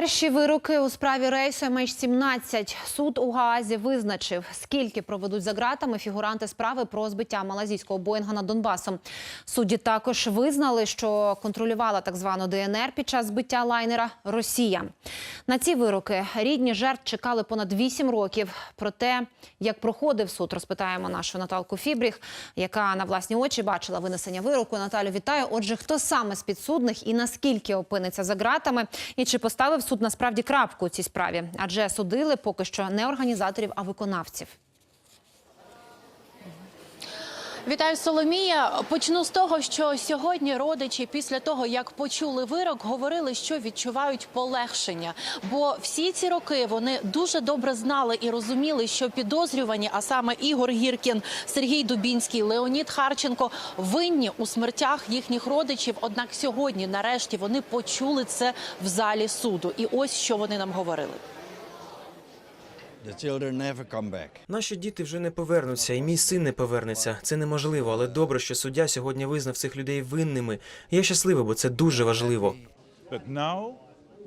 Перші вироки у справі рейсу MH17. Суд у Гаазі визначив, скільки проведуть за ґратами фігуранти справи про збиття малазійського Боїнга над Донбасом. Судді також визнали, що контролювала так звану ДНР під час збиття лайнера Росія. На ці вироки рідні жертв чекали понад 8 років. Про те, як проходив суд, розпитаємо нашу Наталку Фібріх, яка на власні очі бачила винесення вироку. Наталю, вітаю. Отже, хто саме з підсудних і наскільки опиниться за ґратами, і чи поставив суд насправді крапку у цій справі? Адже судили поки що не організаторів, а виконавців. Вітаю, Соломія. Почну з того, що сьогодні родичі, після того як почули вирок, говорили, що відчувають полегшення. Бо всі ці роки вони дуже добре знали і розуміли, що підозрювані, а саме Ігор Гіркін, Сергій Дубінський, Леонід Харченко, винні у смертях їхніх родичів. Однак сьогодні, нарешті, вони почули це в залі суду. І ось що вони нам говорили. The children never come back. Наші діти вже не повернуться, і мій син не повернеться. Це неможливо, але добре, що суддя сьогодні визнав цих людей винними. Я щасливий, бо це дуже важливо. But now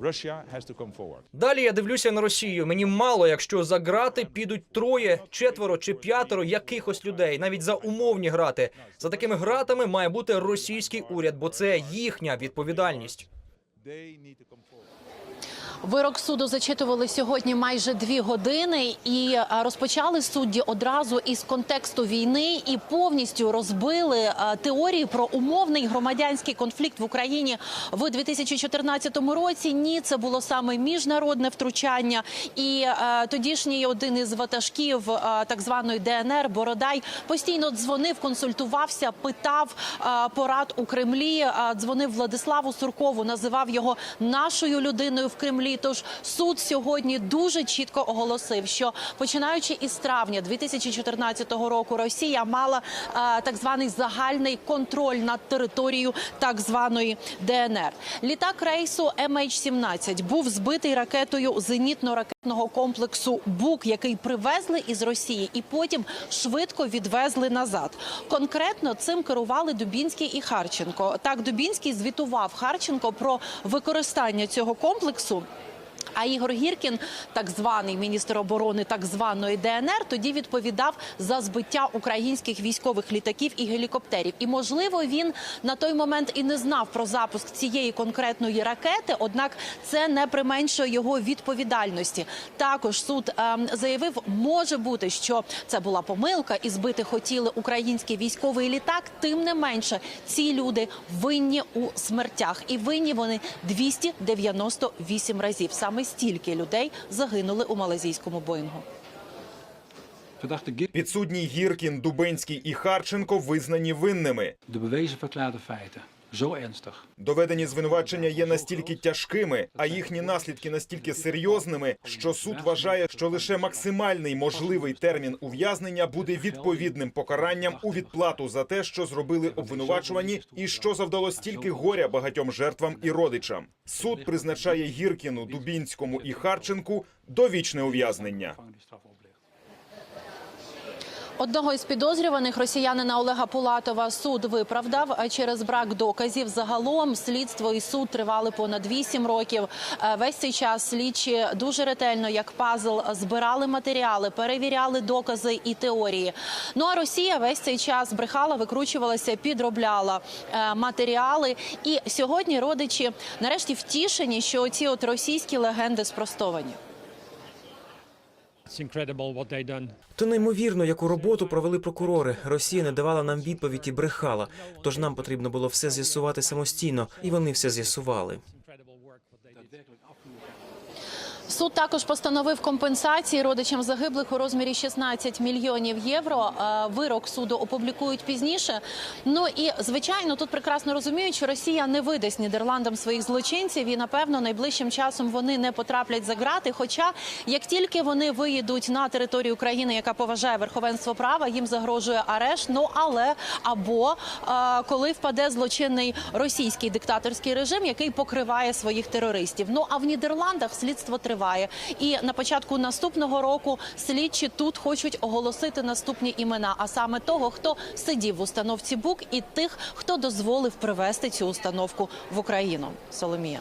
has to come forward. Далі я дивлюся на Росію. Мені мало, якщо за грати підуть троє, четверо чи п'ятеро якихось людей, навіть за умовні грати. За такими гратами має бути російський уряд, бо це їхня відповідальність. They need to come forward. Вирок суду зачитували сьогодні майже дві години, і розпочали судді одразу із контексту війни і повністю розбили теорії про умовний громадянський конфлікт в Україні в 2014 році. Ні, це було саме міжнародне втручання. І тодішній один із ватажків так званої ДНР Бородай постійно дзвонив, консультувався, питав порад у Кремлі. Дзвонив Владиславу Суркову, називав його нашою людиною в Кремлі. Тож суд сьогодні дуже чітко оголосив, що починаючи із травня 2014 року, Росія мала а, так званий загальний контроль над територією так званої ДНР. Літак рейсу MH17 був збитий ракетою зенітно-ракетного комплексу БУК, який привезли із Росії, і потім швидко відвезли назад. Конкретно цим керували Дубінський і Харченко. Так, Дубінський звітував Харченко про використання цього комплексу. А Ігор Гіркін, так званий міністр оборони так званої ДНР, тоді відповідав за збиття українських військових літаків і гелікоптерів. І можливо, він на той момент і не знав про запуск цієї конкретної ракети однак це не применшує його відповідальності. Також суд ем, заявив, може бути, що це була помилка, і збити хотіли український військовий літак. Тим не менше, ці люди винні у смертях, і винні вони 298 разів. Саме стільки людей загинули у малазійському боїнгу. Verdachte Гіркін, Дубенський і Харченко визнані винними. de bewezen verklaarde feiten. Доведені звинувачення є настільки тяжкими, а їхні наслідки настільки серйозними, що суд вважає, що лише максимальний можливий термін ув'язнення буде відповідним покаранням у відплату за те, що зробили обвинувачувані, і що завдало стільки горя багатьом жертвам і родичам. Суд призначає Гіркіну, Дубінському і Харченку довічне ув'язнення. Одного із підозрюваних росіянина Олега Пулатова суд виправдав через брак доказів. Загалом слідство і суд тривали понад вісім років. Е, Весь цей час слідчі дуже ретельно, як пазл, збирали матеріали, перевіряли докази і теорії. Ну а Росія весь цей час брехала, викручувалася, підробляла е, матеріали. І сьогодні родичі нарешті втішені, що ці от російські легенди спростовані. То неймовірно, яку роботу провели прокурори. Росія не давала нам відповідь і брехала. Тож нам потрібно було все з'ясувати самостійно, і вони все з'ясували. Суд також постановив компенсації родичам загиблих у розмірі 16 мільйонів євро. Е, Вирок суду опублікують пізніше. Ну і звичайно, тут прекрасно розуміють, що Росія не видасть Нідерландам своїх злочинців, і напевно найближчим часом вони не потраплять за грати. Хоча, як тільки вони виїдуть на територію України, яка поважає верховенство права, їм загрожує арешт. Ну але або е, коли впаде злочинний російський диктаторський режим, який покриває своїх терористів. Ну а в Нідерландах слідство триває. І на початку наступного року слідчі тут хочуть оголосити наступні імена, а саме того, хто сидів в установці БУК, і тих, хто дозволив привести цю установку в Україну. Соломія.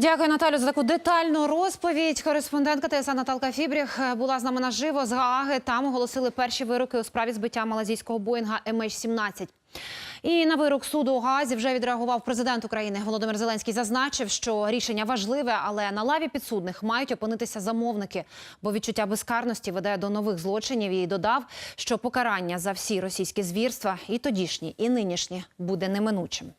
Дякую, Наталю, за таку детальну розповідь. Кореспондентка ТСА Наталка Фібріх е, була з нами наживо з Гааги. Там оголосили перші вироки у справі збиття малазійського Боїнга MH17. І на вирок суду у Гаазі вже відреагував президент України Володимир Зеленський. Зазначив, що рішення важливе, але на лаві підсудних мають опинитися замовники, бо відчуття безкарності веде до нових злочинів. І додав, що покарання за всі російські звірства, і тодішні, і нинішні, буде неминучим.